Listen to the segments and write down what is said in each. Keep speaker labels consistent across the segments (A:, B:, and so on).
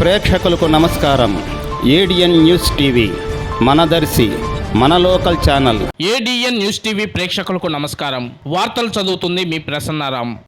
A: ప్రేక్షకులకు నమస్కారం. ADN news TV మన దర్శి మన local channel.
B: ADN news TV ప్రేక్షకులకు నమస్కారం. వార్తలు చదువుతుంది మీ ప్రసన్నారాం.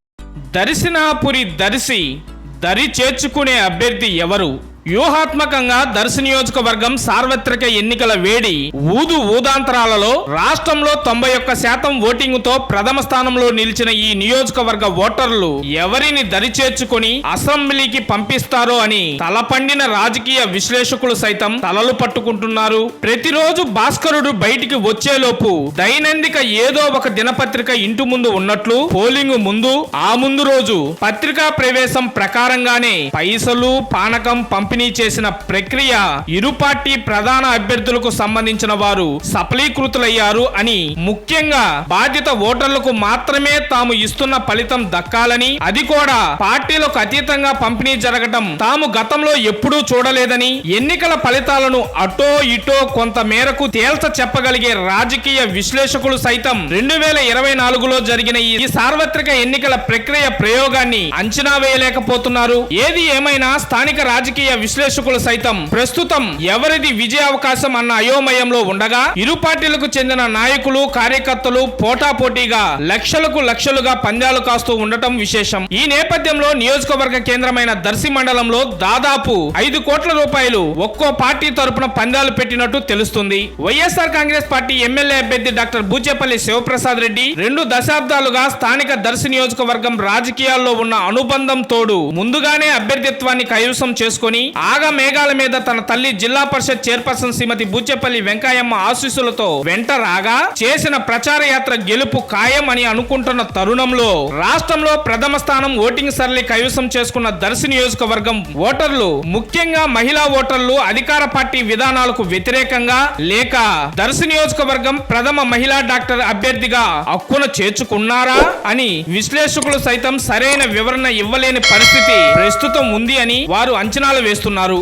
B: దర్శనాపురి దర్శి దరి చేర్చుకునే అభ్యర్థి ఎవరు? వ్యూహాత్మకంగా దర్శి నియోజకవర్గం సార్వత్రిక ఎన్నికల వేడి ఊదు ఊదాంతరాలలో రాష్ట్రంలో తొంభై ఒక్క శాతం ఓటింగుతో ప్రథమ స్థానంలో నిలిచిన ఈ నియోజకవర్గ ఓటర్లు ఎవరిని దరిచేర్చుకుని అసెంబ్లీకి పంపిస్తారో అని తలపండిన రాజకీయ విశ్లేషకులు సైతం తలలు పట్టుకుంటున్నారు. ప్రతిరోజు భాస్కరుడు బయటికి వచ్చేలోపు దైనందిక ఏదో ఒక దినపత్రిక ఇంటి ముందు ఉన్నట్లు పోలింగ్ ముందు ఆ ముందు రోజు పత్రికా ప్రవేశం ప్రకారంగానే పైసలు పానకం పంపిణీ చేసిన ప్రక్రియ ఇరు పార్టీ ప్రధాన అభ్యర్థులకు సంబంధించిన వారు సఫలీకృతులయ్యారు అని ముఖ్యంగా బాధిత ఓటర్లకు మాత్రమే తాము ఇస్తున్న ఫలితం దక్కాలని అది కూడా పార్టీలకు అతీతంగా పంపిణీ జరగటం తాము గతంలో ఎప్పుడూ చూడలేదని ఎన్నికల ఫలితాలను అటో ఇటో కొంత మేరకు తేల్చ చెప్పగలిగే రాజకీయ విశ్లేషకులు సైతం రెండు వేల ఇరవై నాలుగులో జరిగిన ఈ సార్వత్రిక ఎన్నికల ప్రక్రియ ప్రయోగాన్ని అంచనా వేయలేకపోతున్నారు. ఏది ఏమైనా స్థానిక రాజకీయ విశ్లేషకులు సైతం ప్రస్తుతం ఎవరిది విజయ అవకాశం అన్న అయోమయంలో ఉండగా ఇరు పార్టీలకు చెందిన నాయకులు కార్యకర్తలు పోటాపోటీగా లక్షలకు లక్షలుగా పందాలు కాస్తూ ఉండటం విశేషం. ఈ నేపథ్యంలో నియోజకవర్గ కేంద్రమైన దర్శి మండలంలో దాదాపు ఐదు కోట్ల రూపాయలు ఒక్కో పార్టీ తరపున పందాలు పెట్టినట్టు తెలుస్తుంది. వైఎస్ఆర్ కాంగ్రెస్ పార్టీ ఎమ్మెల్యే అభ్యర్థి డాక్టర్ బూచేపల్లి శివప్రసాద్ రెడ్డి రెండు దశాబ్దాలుగా స్థానిక దర్శి నియోజకవర్గం రాజకీయాల్లో ఉన్న అనుబంధం తోడు ముందుగానే అభ్యర్థిత్వాన్ని కైవసం చేసుకుని ఆగ మేఘాల మీద తన తల్లి జిల్లా పరిషత్ చైర్పర్సన్ శ్రీమతి బూచేపల్లి వెంకయ్యమ్మ ఆశీస్సులతో వెంట రాగా చేసిన ప్రచార యాత్ర గెలుపు ఖాయం అని అనుకుంటున్న తరుణంలో రాష్ట్రంలో ప్రథమ స్థానం ఓటింగ్ సరళి కైవసం చేసుకున్న దర్శి నియోజకవర్గం ఓటర్లు ముఖ్యంగా మహిళా ఓటర్లు అధికార పార్టీ విధానాలకు వ్యతిరేకంగా లేక దర్శి నియోజకవర్గం ప్రథమ మహిళా డాక్టర్ అభ్యర్థిగా హక్కున చేర్చుకున్నారా అని విశ్లేషకులు సైతం సరైన వివరణ ఇవ్వలేని పరిస్థితి ప్రస్తుతం ఉంది అని వారు అంచనాలు వేస్తున్నారు. చేస్తున్నారు.